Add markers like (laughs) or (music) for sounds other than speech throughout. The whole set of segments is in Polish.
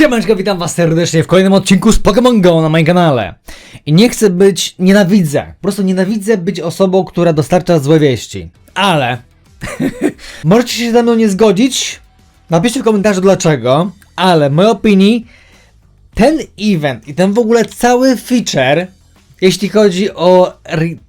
Siemanczko, witam was serdecznie w kolejnym odcinku z Pokémon Go na moim kanale. I nie chcę być, nienawidzę, po prostu nienawidzę być osobą, która dostarcza złe wieści. Ale, (laughs) możecie się ze mną nie zgodzić, napiszcie w komentarzu dlaczego, ale w mojej opinii ten event i ten w ogóle cały feature, jeśli chodzi o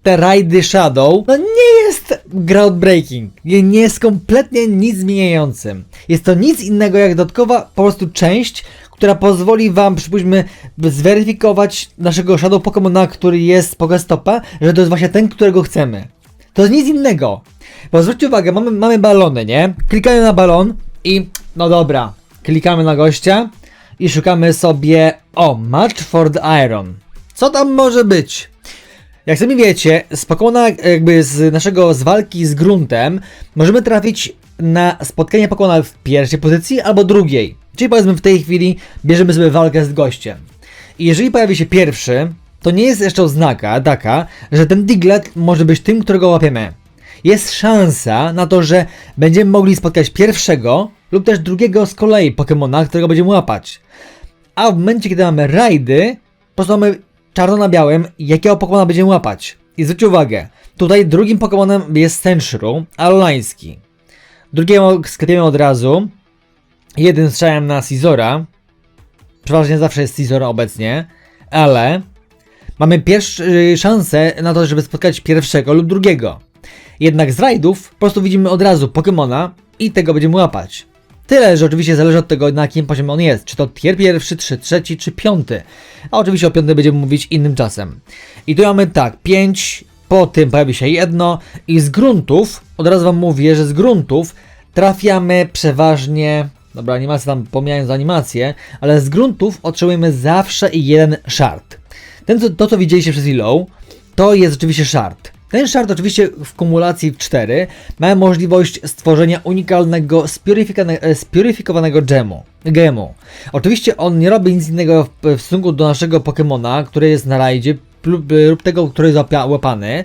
te rajdy Shadow, no nie jest groundbreaking. Nie jest kompletnie nic zmieniającym. Jest to nic innego jak dodatkowa po prostu część, która pozwoli wam, przypuśćmy, zweryfikować naszego Shadow Pokemona, który jest z Pokestopa, że to jest właśnie ten, którego chcemy. To jest nic innego. Bo zwróćcie uwagę, mamy, mamy balony, nie? Klikamy na balon i no dobra, klikamy na gościa i szukamy sobie o Match for the Iron. Co tam może być? Jak sami wiecie, z Pokemona, jakby z naszego z walki z gruntem, możemy trafić na spotkanie Pokemona w pierwszej pozycji albo drugiej. Czyli powiedzmy w tej chwili bierzemy sobie walkę z gościem. I jeżeli pojawi się pierwszy, to nie jest jeszcze oznaka taka, że ten Diglett może być tym, którego łapiemy. Jest szansa na to, że będziemy mogli spotkać pierwszego lub też drugiego z kolei Pokemona, którego będziemy łapać. A w momencie, kiedy mamy rajdy, po prostu mamy czarno na białym, jakiego Pokemona będziemy łapać. I zwróćcie uwagę, tutaj drugim Pokemonem jest Senshru, Alolański. Drugiego sklepiemy od razu. Jeden strzałem na Scizora. Przeważnie zawsze jest Scizor obecnie, ale mamy pierwszą szansę na to, żeby spotkać pierwszego lub drugiego. Jednak z rajdów po prostu widzimy od razu Pokemona i tego będziemy łapać. Tyle, że oczywiście zależy od tego, na jakim poziomie on jest. Czy to tier pierwszy, czy trzeci, czy piąty. A oczywiście o piątym będziemy mówić innym czasem. I tu mamy tak, 5, po tym pojawi się jedno i z gruntów, od razu wam mówię, że z gruntów trafiamy przeważnie, dobra animację tam pomijając animację, ale z gruntów otrzymujemy zawsze jeden shard. Ten, to co widzieliście przez chwilą, to jest oczywiście shard. Ten shard oczywiście w kumulacji w 4 ma możliwość stworzenia unikalnego spiryfikane- e, gemu. gemu. Oczywiście on nie robi nic innego w, w stosunku do naszego Pokemona, który jest na rajdzie lub, lub tego, który jest łapany.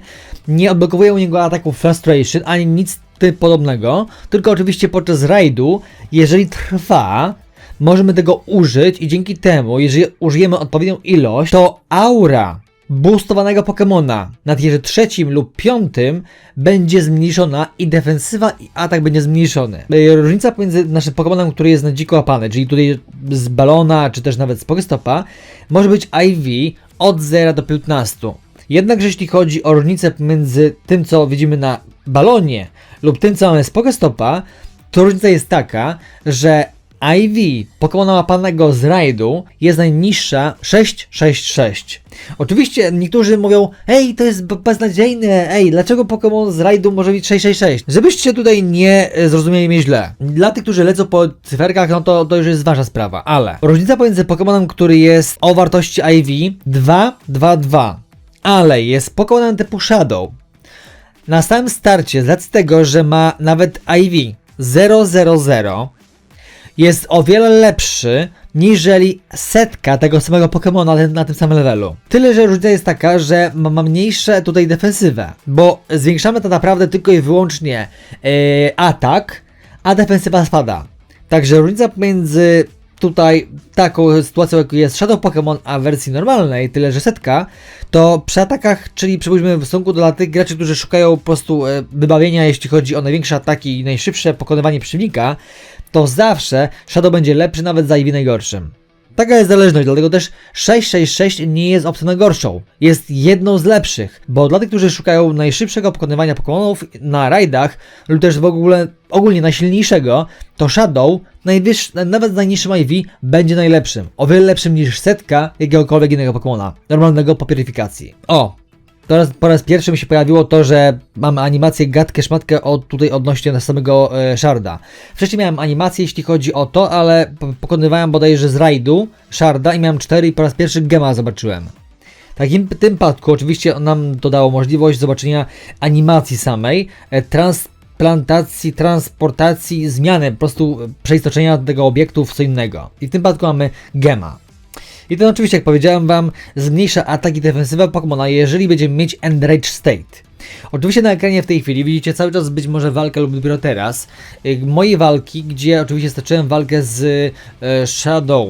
Nie odblokowuje u niego ataku Frustration ani nic tym podobnego, tylko oczywiście podczas rajdu, jeżeli trwa, możemy tego użyć i dzięki temu, jeżeli użyjemy odpowiednią ilość, to aura boostowanego Pokemona na tierze trzecim lub piątym będzie zmniejszona i defensywa i atak będzie zmniejszony. E, Różnica pomiędzy naszym Pokemonem, który jest na dziko łapany, czyli tutaj z balona, czy też nawet z Pokestopa, może być IV od 0 do 15. Jednakże jeśli chodzi o różnicę pomiędzy tym, co widzimy na balonie lub tym, co mamy z Pokestopa, to różnica jest taka, że IV Pokemona łapanego z rajdu jest najniższa 666. Oczywiście niektórzy mówią, ej, to jest beznadziejne, ej, dlaczego Pokémon z rajdu może mieć 666? Żebyście tutaj nie e, zrozumieli mnie źle. Dla tych, którzy lecą po cyferkach, no to, to już jest wasza sprawa, ale różnica pomiędzy Pokémonem, który jest o wartości IV 2, 2, 2, ale jest Pokémonem typu Shadow, na samym starcie, z racji tego, że ma nawet IV 000, jest o wiele lepszy niżeli setka tego samego Pokemona na, tym- samym levelu. Tyle, że różnica jest taka, że ma, ma mniejsze tutaj defensywę, bo zwiększamy to naprawdę tylko i wyłącznie yy, atak, a defensywa spada. Także różnica pomiędzy tutaj taką sytuacją, jak jest Shadow Pokémon, a wersji normalnej, tyle że setka, to przy atakach, czyli przypuśćmy w stosunku do tych graczy, którzy szukają po prostu e, wybawienia, jeśli chodzi o największe ataki i najszybsze pokonywanie przeciwnika, to zawsze Shadow będzie lepszy nawet za IV najgorszym. Taka jest zależność, dlatego też 666 nie jest opcją najgorszą. Jest jedną z lepszych, bo dla tych, którzy szukają najszybszego pokonywania Pokémonów na rajdach, lub też w ogóle ogólnie najsilniejszego, to Shadow, nawet z najniższym IV, będzie najlepszym. O wiele lepszym niż setka jakiegokolwiek innego Pokémona, normalnego po purifikacji. O! Teraz po raz pierwszy mi się pojawiło to, że mamy animację gadkę szmatkę od, tutaj odnośnie na samego e, Sharda. Wcześniej miałem animację jeśli chodzi o to, ale po- pokonywałem bodajże z rajdu Sharda i miałem 4 i po raz pierwszy Gema zobaczyłem. Takim tym przypadku oczywiście nam to dało możliwość zobaczenia animacji samej, e, transplantacji, transportacji, zmiany, po prostu e, przeistoczenia tego obiektu w co innego. I w tym przypadku mamy Gema. I ten oczywiście, jak powiedziałem wam, zmniejsza atak i defensywę Pokemona, jeżeli będziemy mieć Enrage State. Oczywiście na ekranie w tej chwili widzicie cały czas być może walkę lub dopiero teraz. y, Moje walki, gdzie oczywiście stoczyłem walkę z e, Shadow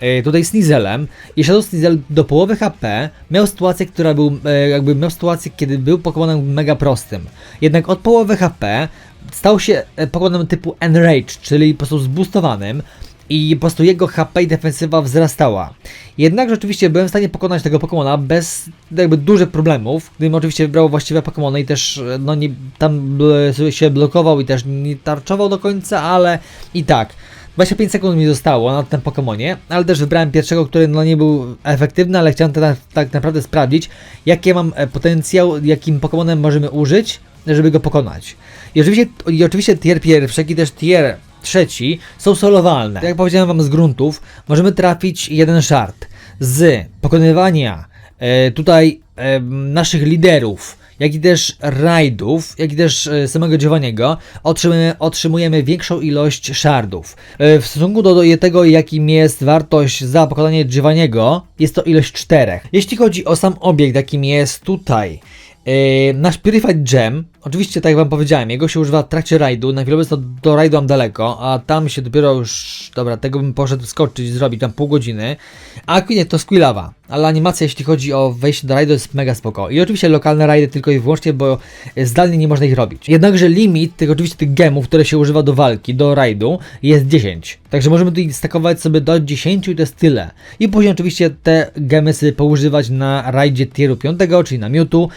e, tutaj Sneaselem i Shadow Sneasel do połowy HP miał sytuację, która był, e, jakby miał sytuację, kiedy był Pokémonem mega prostym. Jednak od połowy HP stał się Pokémonem typu Enrage, czyli po prostu zboostowanym i po prostu jego HP i defensywa wzrastała. Jednak rzeczywiście byłem w stanie pokonać tego Pokemona bez jakby dużych problemów, gdybym oczywiście wybrał właściwe Pokemony i też no nie, tam się blokował i też nie tarczował do końca, ale i tak. 25 sekund mi zostało na tym Pokemonie, ale też wybrałem pierwszego, który no nie był efektywny, ale chciałem tak, tak naprawdę sprawdzić, jaki mam e, potencjał, jakim Pokemonem możemy użyć, żeby go pokonać. I oczywiście, i oczywiście tier pierwszy, i też tier trzeci są solowalne. Jak powiedziałem wam z gruntów, możemy trafić jeden shard z pokonywania e, tutaj e, naszych liderów, jak i też rajdów, jak i też e, samego Giovanniego, otrzymujemy, otrzymujemy większą ilość shardów. E, w stosunku do, do tego, jakim jest wartość za pokonanie Giovanniego, jest to ilość czterech. Jeśli chodzi o sam obiekt, jakim jest tutaj, Yy, nasz Purified Gem, oczywiście tak jak wam powiedziałem, jego się używa w trakcie rajdu, na chwilę obecną do rajdu mam daleko, a tam się dopiero już, dobra, tego bym poszedł skoczyć, zrobić tam pół godziny, a Queen to Squillawa, ale animacja jeśli chodzi o wejście do rajdu jest mega spoko. I oczywiście lokalne rajdy tylko i wyłącznie, bo zdalnie nie można ich robić. Jednakże limit tych oczywiście tych gemów, które się używa do walki, do rajdu jest 10. Także możemy tutaj stakować sobie do 10 i to jest tyle. I później oczywiście te gemy sobie poużywać na rajdzie tieru 5, czyli na Mewtwo,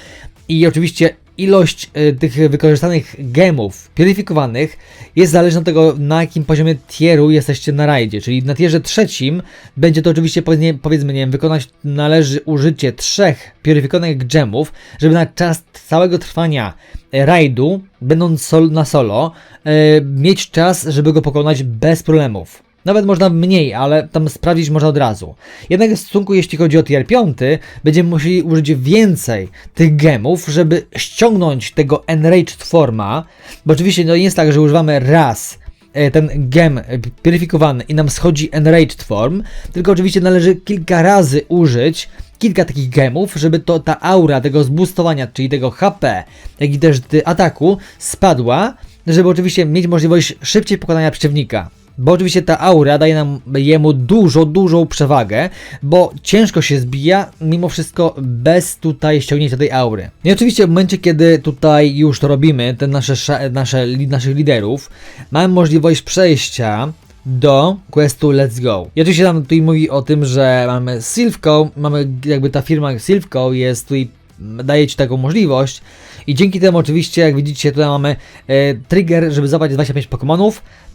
i oczywiście ilość y, tych wykorzystanych gemów purifikowanych jest zależna od tego, na jakim poziomie tieru jesteście na rajdzie. Czyli na tierze trzecim będzie to oczywiście powiedzmy, powiedzmy nie wiem, wykonać należy użycie trzech purifikowanych gemów, żeby na czas całego trwania e, rajdu, będąc sol, na solo, e, mieć czas, żeby go pokonać bez problemów. Nawet można mniej, ale tam sprawdzić można od razu. Jednak w stosunku, jeśli chodzi o tier 5, będziemy musieli użyć więcej tych gemów, żeby ściągnąć tego Enraged Forma, bo oczywiście to nie jest tak, że używamy raz e, ten gem purifikowany i nam schodzi Enraged Form, tylko oczywiście należy kilka razy użyć kilka takich gemów, żeby to ta aura tego zboostowania, czyli tego HP, jak i też ataku spadła, żeby oczywiście mieć możliwość szybciej pokonania przeciwnika. Bo oczywiście ta aura daje nam jemu dużo, dużą przewagę, bo ciężko się zbija, mimo wszystko bez tutaj ściągnięcia tej aury. I oczywiście w momencie, kiedy tutaj już to robimy, te nasze, nasze, naszych liderów, mamy możliwość przejścia do questu Let's Go. I oczywiście tam tutaj mówi o tym, że mamy Silvco, mamy jakby ta firma Silvco jest tutaj daje Ci taką możliwość i dzięki temu oczywiście, jak widzicie, tutaj mamy e, trigger, żeby zobaczyć 25 Pokémonów,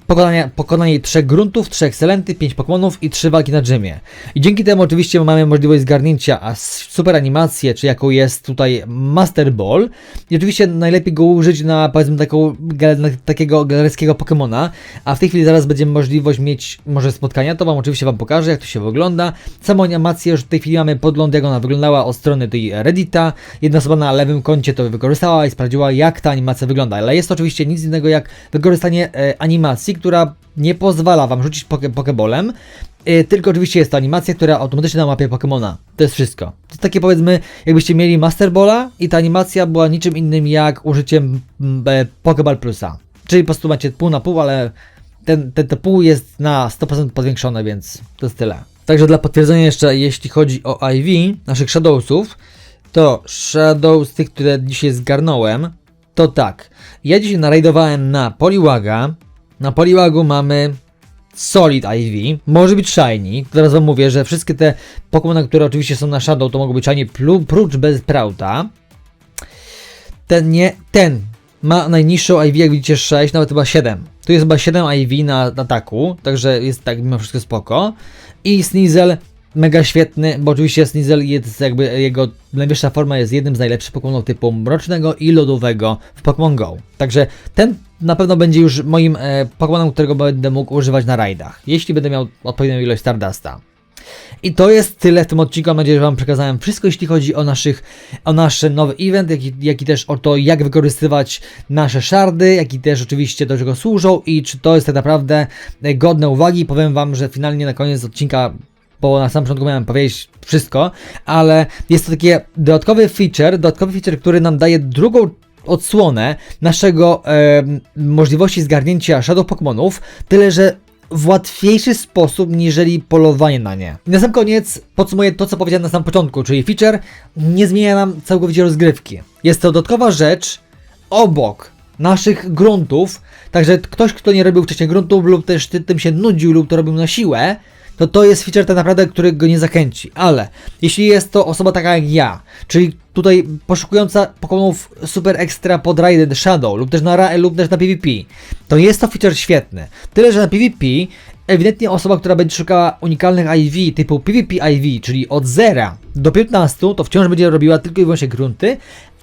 pokonanie, pokonanie trzech gruntów, trzech excelenty, pięć Pokémonów i trzy walki na dżemie. I dzięki temu oczywiście mamy możliwość zgarnięcia a super animację, czy jaką jest tutaj Master Ball. I oczywiście najlepiej go użyć na powiedzmy taką, na takiego galerskiego Pokémona, a w tej chwili zaraz będziemy możliwość mieć może spotkania, to wam oczywiście wam pokażę jak to się wygląda. Samą animację już w tej chwili mamy podgląd jak ona wyglądała od strony tej Reddita. Jedna osoba na lewym koncie to wykorzystała i sprawdziła jak ta animacja wygląda, ale jest to oczywiście nic innego jak wykorzystanie e, animacji, która nie pozwala wam rzucić poke pokebolem, yy, tylko oczywiście jest to animacja, która automatycznie na mapie Pokemona. To jest wszystko. To jest takie powiedzmy, jakbyście mieli Master Balla i ta animacja była niczym innym jak użyciem e, Pokeball Plusa. Czyli po prostu macie pół na pół, ale ten, ten, to pół jest na 100% podwiększone, więc to jest tyle. Także dla potwierdzenia jeszcze, jeśli chodzi o IV, naszych Shadowsów, to Shadows, tych, które dzisiaj zgarnąłem, to tak. Ja dzisiaj narajdowałem na Poliwaga, na Poliwagu mamy Solid IV, może być Shiny. Teraz wam mówię, że wszystkie te Pokémony, które oczywiście są na Shadow, to mogą być Shiny prócz bez Prauta. Ten nie, ten ma najniższą IV, jak widzicie 6, nawet chyba 7. Tu jest chyba 7 IV na, na ataku, także jest tak mimo wszystko spoko. I Sneasel mega świetny, bo oczywiście Sneasel jest jakby jego najwyższa forma jest jednym z najlepszych Pokémonów typu mrocznego i lodowego w Pokémon Go. Także ten na pewno będzie już moim e, Pokémonem, którego będę mógł używać na rajdach, jeśli będę miał odpowiednią ilość Stardusta. I to jest tyle w tym odcinku. Mam nadzieję, że Wam przekazałem wszystko, jeśli chodzi o, naszych, o nasz nowy event, jak i, jak i też o to, jak wykorzystywać nasze szardy, jak i też oczywiście do czego służą i czy to jest tak naprawdę godne uwagi. Powiem Wam, że finalnie na koniec odcinka bo na samym początku miałem powiedzieć wszystko, ale jest to taki dodatkowy feature, dodatkowy feature, który nam daje drugą odsłonę naszego e, możliwości zgarnięcia Shadow Pokémonów, tyle że w łatwiejszy sposób niżeli polowanie na nie. I na sam koniec podsumuję to, co powiedziałem na samym początku, czyli feature nie zmienia nam całkowicie rozgrywki. Jest to dodatkowa rzecz obok naszych gruntów, także ktoś, kto nie robił wcześniej gruntów lub też ty, tym się nudził lub to robił na siłę, to to jest feature tak naprawdę, który go nie zachęci. Ale jeśli jest to osoba taka jak ja, czyli tutaj poszukująca Pokémonów super ekstra pod Raiden Shadow lub też na Ra lub też na PvP, to jest to feature świetny. Tyle, że na PvP ewidentnie osoba, która będzie szukała unikalnych IV typu PvP IV, czyli od 0 do 15, to wciąż będzie robiła tylko i wyłącznie grunty,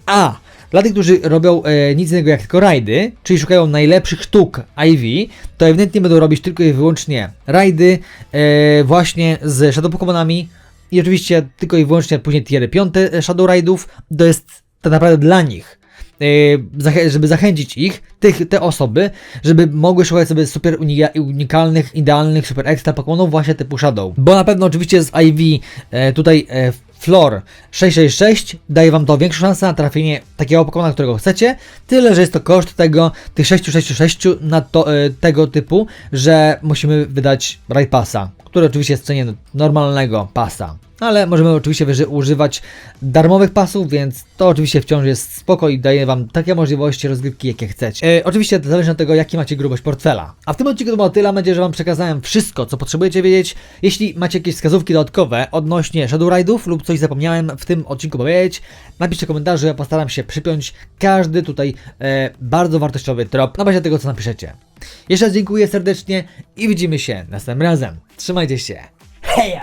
a dla tych, którzy robią e, nic innego jak tylko rajdy, czyli szukają najlepszych sztuk IV, to ewidentnie będą robić tylko i wyłącznie rajdy e, właśnie z Shadow Pokémonami i oczywiście tylko i wyłącznie później tiery 5 Shadow Raidów, to jest tak naprawdę dla nich. e, żeby zachęcić ich, tych, te osoby, żeby mogły szukać sobie super unika- unikalnych, idealnych, super ekstra Pokémonów właśnie typu Shadow. Bo na pewno oczywiście z IV e, tutaj e, Floor 666 daje wam to większą szansę na trafienie takiego Pokemona, którego chcecie, tyle, że jest to koszt tego, tych 666 na to, e, tego typu, że musimy wydać Raid Passa, który oczywiście jest w cenie normalnego pasa. Ale możemy oczywiście używać darmowych pasów, więc to oczywiście wciąż jest spoko i daje wam takie możliwości rozgrywki, jakie chcecie. E, oczywiście to zależy od tego, jaki macie grubość portfela. A w tym odcinku to było tyle, mam nadzieję, że wam przekazałem wszystko, co potrzebujecie wiedzieć. Jeśli macie jakieś wskazówki dodatkowe odnośnie Shadow Ride'ów lub coś zapomniałem w tym odcinku powiedzieć, napiszcie komentarze, ja postaram się przypiąć każdy tutaj e, bardzo wartościowy trop na bazie tego, co napiszecie. Jeszcze raz dziękuję serdecznie i widzimy się następnym razem. Trzymajcie się. Heja!